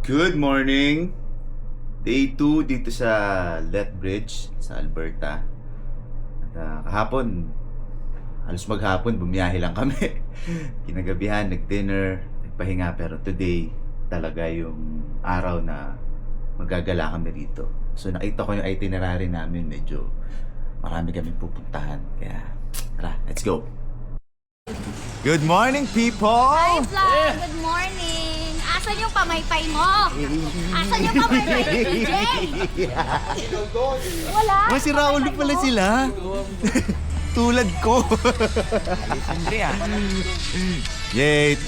Good morning! Day 2 dito sa Lethbridge sa Alberta. At ah, kahapon, halos maghapon, bumiyahe lang kami. Kinagabihan, nag-dinner, nagpahinga. Pero today, talaga yung araw na magagala kami dito. So nakita ko yung itinerary namin, medyo marami kaming pupuntahan. Kaya, tara, let's go! Good morning, people! Hi, vlog! Good morning! Asan yung pamaypay mo? Asan yung pamaypay ni DJ? Wala? Mas si Raul pala sila. Tulad ko. Yay!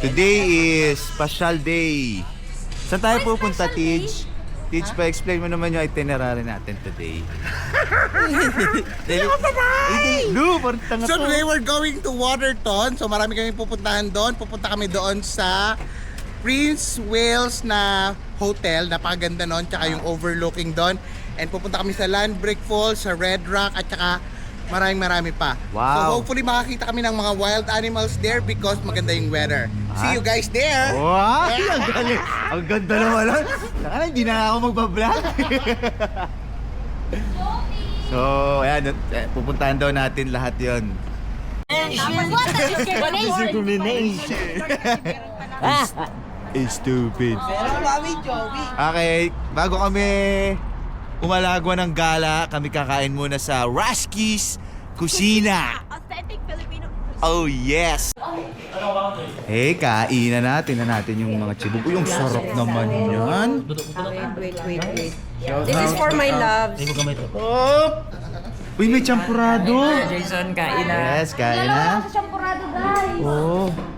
Today is special day. Saan tayo Ay, pupunta, special Tidge? Tidge, pa-explain mo naman yung itinerary natin today. Ay! Lu, parang tanga So to. today we're going to Waterton. So marami kami pupuntahan doon. Pupunta kami doon sa Prince Wales na hotel. Napakaganda noon. Tsaka yung overlooking doon. And pupunta kami sa Landbrick Falls, sa Red Rock, at tsaka maraming marami pa. So Wow. hopefully makakita kami ng mga wild animals there because maganda yung weather. See Ah. you guys there! Wow! Ang galing! Ang ganda naman nun. Saka na, hindi na ako magbablog. so, ayan, eh, pupuntahan daw natin lahat yon. What a discrimination! Stupid. Okay, bago kami umalagwa ng gala, kami kakain muna sa Raski's Kusina. Authentic Filipino. Oh yes! Eh, kainan natin na natin yung mga chibog. Uy, yung sarap naman yan. Wait, wait, wait. This is for my loves. Oh! Uy, may champurado. Jason, kain na. Yes, kain na. sa champurado, guys! Oh.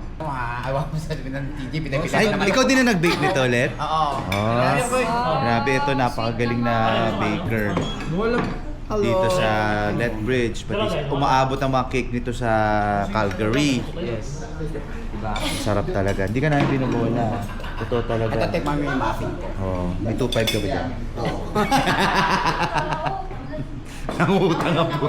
Awa mo sa ng TG, Ay, ikaw din na nag-bake nito ulit? Oo. Oh, grabe ito, napakagaling na baker. Dito sa Lethbridge, pati umaabot ang mga cake nito sa Calgary. Yes. Diba? Sarap talaga. Hindi ka namin binubola. Totoo talaga. Ito, tikman mo yung muffin ko. Oh, may 2.5 ka ba dyan? Nangutang ang po.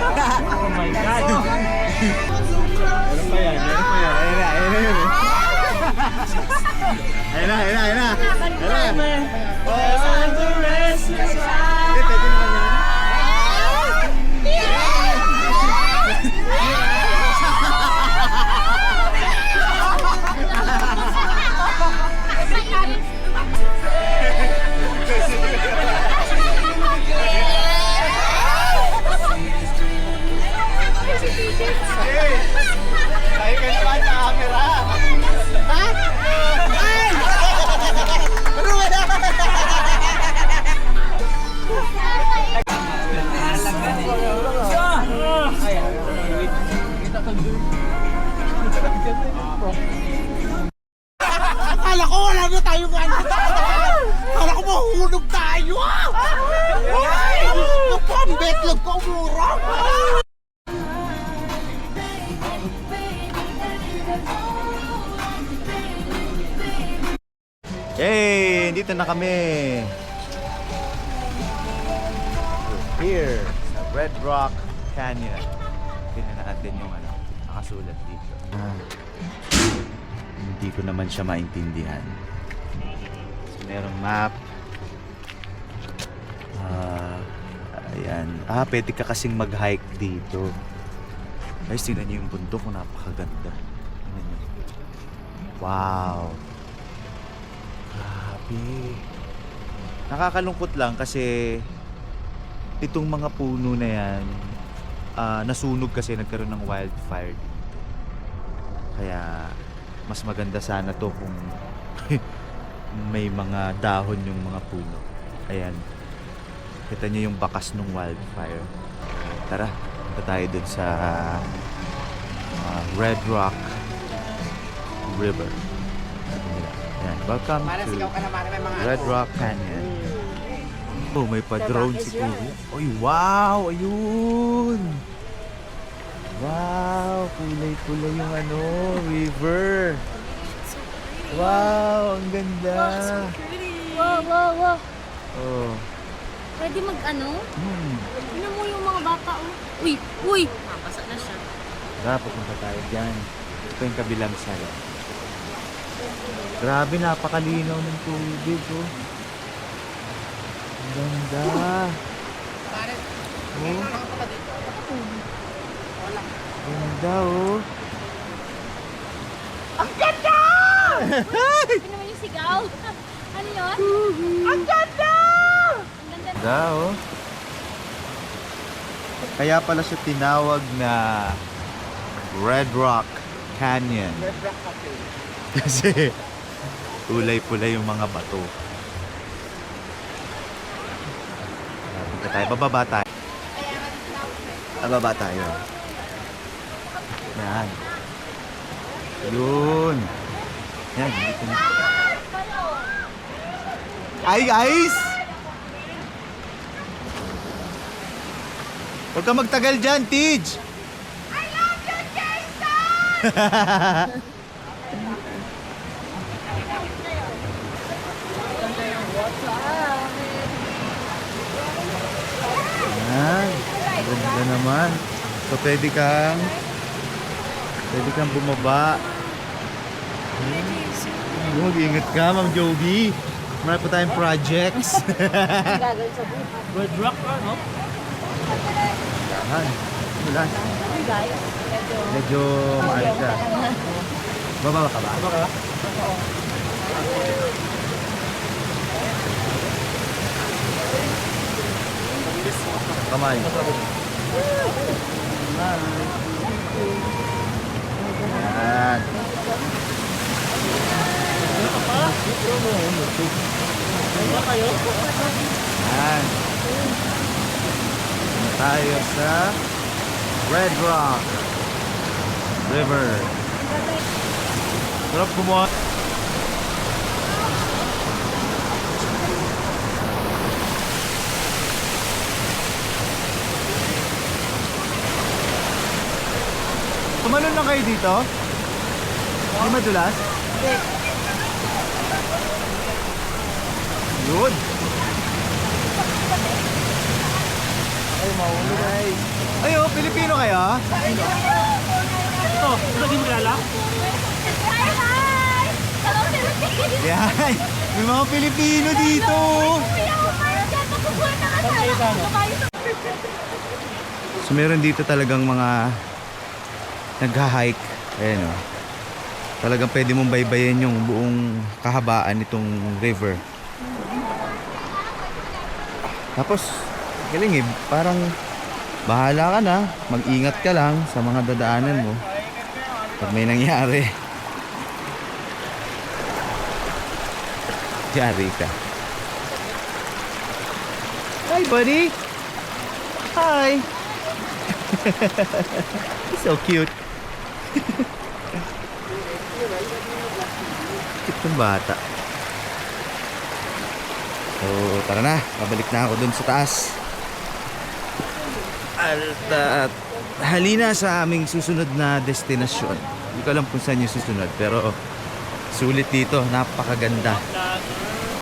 akong footage yun. Meron pa yan, meron pa yan. Ayun na, ayun na yun. Ayun na, ayun na, ayun na. Ayun na. Tayo ka naman sa camera. Akala ko wala na tayo ano. Akala ko mahulog tayo. Ay! Pambetlog ko mura. Yay! Dito na kami. Here sa Red Rock Canyon. Tingnan natin yung ano, nakasulat dito. Ah, hindi ko naman siya maintindihan. So, merong map. Ah, ayan. Ah, pwede ka kasing mag-hike dito. Guys, tingnan niyo yung bundok. Napakaganda. Tingnan niyo. Wow. Grabe. Nakakalungkot lang kasi itong mga puno na yan, ah, nasunog kasi nagkaroon ng wildfire dito. Kaya mas maganda sana to kung may mga dahon yung mga puno. Ayan. Kita niyo yung bakas ng wildfire. Tara, punta tayo dun sa ah, Red Rock River. Ayan. Welcome Para to sigaw ka naman may mga Red ano. Rock Canyon. Oh, may pa-drone si Kuya. Oy, wow! Ayun! Wow! Kulay-kulay yung ano, river. Wow! Ang ganda! Wow, wow, wow. Oh. Pwede mag ano? Hmm. Tingnan mo yung mga bata oh. Uy, uy. Mabasa na siya. Tara, pupunta tayo dyan. Ito yung kabilang sala. Grabe, napakalinaw ng tubig, oh. Ang ganda. Oh. Ganda, oh. Tingnan mo yung sigaw. ano yun? Ang ganda! Ang ganda. Ganda, oh. Kaya pala siya tinawag na Red Rock Canyon. Red Rock Cafe. Kasi kulay-pulay yung mga bato. Punta tayo. Bababa tayo. Bababa tayo. Yan. Yun. Yan. Dito na. Ay, guys! Huwag ka magtagal dyan, Tej! I love you, Jason! Yan. Ganda naman. So, pwede kang pwede kang bumaba. Hmm. Mag-ingat ka, Ma'am Joby. Marami pa tayong projects. Red Rock, ano? Yan. Wala. Medyo maayos siya. Bababa ka ba? Bababa ka? Kamay. Yan. Yan. Punta tayo sa Red Rock River. Sarap gumawa. Tumalon lang kayo dito? Hindi madulas? Yun. Ay, mauli guys. Ay, oh, Pilipino kayo? Hi, hi! Hello, Philippines! Yan. May mga Pilipino dito. So meron dito talagang mga nagha-hike. Ayan o. Talagang pwede mong baybayin yung buong kahabaan nitong river. Tapos, galing eh. Parang bahala ka na. Mag-ingat ka lang sa mga dadaanan mo. Pag may nangyari. Yari ka. Hi, buddy! Hi! So cute. Cute ng bata. So, tara na. Babalik na ako dun sa taas. At uh, halina sa aming susunod na destinasyon. Hindi ko alam kung saan yung susunod, pero Sulit dito, napakaganda.